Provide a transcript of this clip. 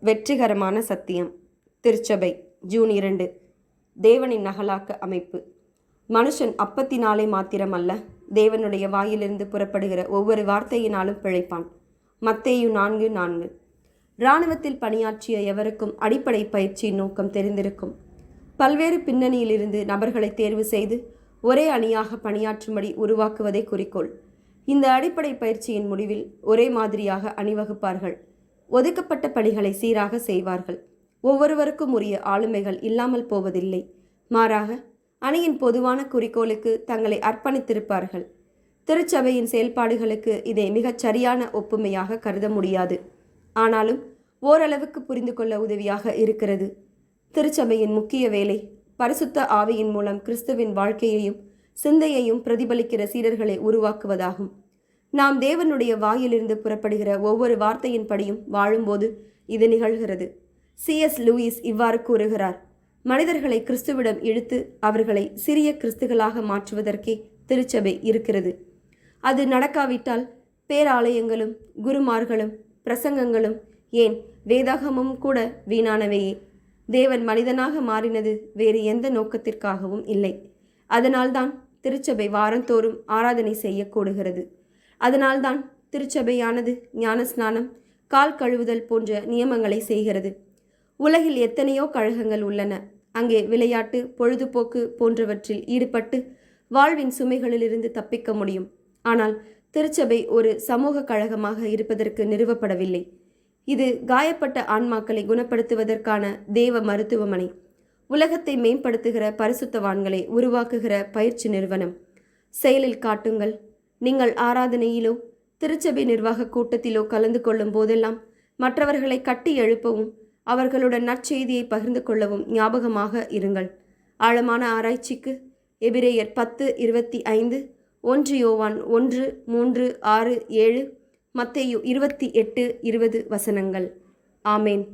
வெற்றிகரமான சத்தியம். திருச்சபை ஜூன் இரண்டு. தேவனின் நகலாக்க அமைப்பு. மனுஷன் அப்பத்தினாலே மாத்திரமல்ல தேவனுடைய வாயிலிருந்து புறப்படுகிற ஒவ்வொரு வார்த்தையினாலும் பிழைப்பான். மத்தேயு நான்கு நான்கு. இராணுவத்தில் பணியாற்றிய எவருக்கும் அடிப்படை பயிற்சியின் நோக்கம் தெரிந்திருக்கும். பல்வேறு பின்னணியிலிருந்து நபர்களை தேர்வு செய்து ஒரே அணியாக பணியாற்றும்படி உருவாக்குவதே குறிக்கோள். இந்த அடிப்படை பயிற்சியின் முடிவில் ஒரே மாதிரியாக அணிவகுப்பார்கள். ஒதுக்கப்பட்ட பணிகளை சீராக செய்வார்கள். ஒவ்வொருவருக்கும் உரிய ஆளுமைகள் இல்லாமல் போவதில்லை. மாறாக அணியின் பொதுவான குறிக்கோளுக்கு தங்களை அர்ப்பணித்திருப்பார்கள். திருச்சபையின் செயல்பாடுகளுக்கு இதை மிகச் சரியான ஒப்புமையாக கருத முடியாது. ஆனாலும் ஓரளவுக்கு புரிந்து கொள்ள உதவியாக இருக்கிறது. திருச்சபையின் முக்கிய வேலை பரிசுத்த ஆவியின் மூலம் கிறிஸ்துவின் வாழ்க்கையையும் சிந்தையையும் பிரதிபலிக்கிற சீடர்களை உருவாக்குவதாகும். நாம் தேவனுடைய வாயிலிருந்து புறப்படுகிற ஒவ்வொரு வார்த்தையின்படியும் வாழும்போது இது நிகழ்கிறது. சிஎஸ் லூயிஸ் இவ்வாறு கூறுகிறார் மனிதர்களை கிறிஸ்துவிடம் இழுத்து அவர்களை சிறிய கிறிஸ்துகளாக மாற்றுவதற்கே திருச்சபை இருக்கிறது. அது நடக்காவிட்டால் பேராலயங்களும் குருமார்களும் பிரசங்கங்களும் ஏன் வேதாகமும் கூட வீணானவையே? தேவன் மனிதனாக மாறினது வேறு எந்த நோக்கத்திற்காகவும் இல்லை. அதனால்தான் திருச்சபை வாரந்தோறும் ஆராதனை செய்யக்கூடுகிறது அதனால்தான் திருச்சபையானது ஞானஸ்நானம் கால் கழுவுதல் போன்ற நியமங்களை செய்கிறது. உலகில் எத்தனையோ கழகங்கள் உள்ளன. அங்கே விளையாட்டு பொழுதுபோக்கு போன்றவற்றில் ஈடுபட்டு வாழ்வின் சுமைகளிலிருந்து தப்பிக்க முடியும். ஆனால் திருச்சபை ஒரு சமூக கழகமாக இருப்பதற்கு நிறுவப்படவில்லை. இது காயப்பட்ட ஆன்மாக்களை குணப்படுத்துவதற்கான தேவ மருத்துவமனை. உலகத்தை மேம்படுத்துகிற பரிசுத்தவான்களை உருவாக்குகிற பயிற்சி நிறுவனம். செயலில் காட்டுங்கள். நீங்கள் ஆராதனையிலோ திருச்சபை நிர்வாக கூட்டத்திலோ கலந்து கொள்ளும் போதெல்லாம் மற்றவர்களை கட்டி எழுப்பவும் அவர்களுடன் நற்செய்தியை பகிர்ந்து கொள்ளவும் ஞாபகமாக இருங்கள். ஆழமான ஆராய்ச்சிக்கு எபிரேயர் பத்து இருபத்தி ஐந்து ஒன்று யோவான் ஒன்று மூன்று ஆறு ஏழு மத்தேயு இருபத்தி எட்டு இருபது வசனங்கள். ஆமேன்.